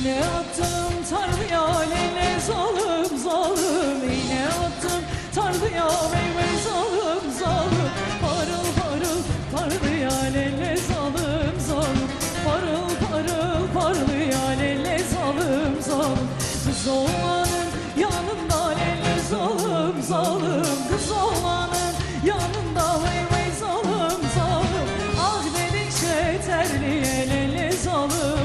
İğne attım tarlaya lele zalim zalim. İğne attım tarlaya vey vey zalim zalim. Parıl parıl parlaya lele zalim zalim. Parıl parıl parlaya lele zalim zalim. Kız oğlanın yanında lele zalim zalim. Kız oğlanın yanında vey zalim zalim. Ah dedikçe terliye lele Ah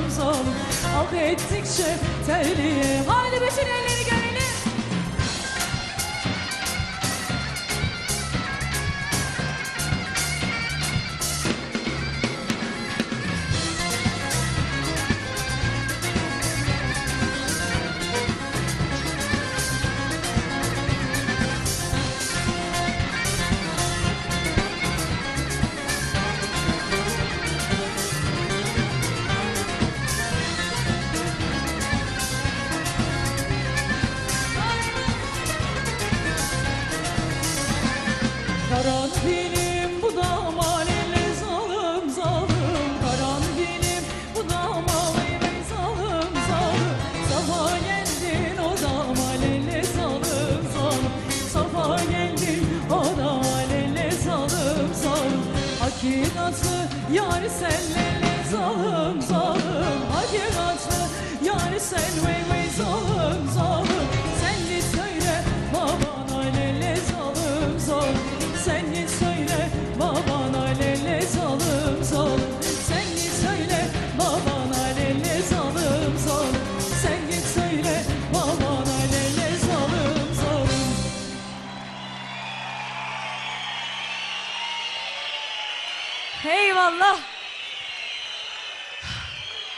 ettikçe terliye Haydi bütün elleri görelim Karanfilim bu da malele zalim zalim Karanfilim bu da malele zalim zalim Safa geldin o da malele zalim zalim Safa o da malele zalim zalim Hakikatlı yar sen lele zalim zalim Hakikatlı yar sen Eyvallah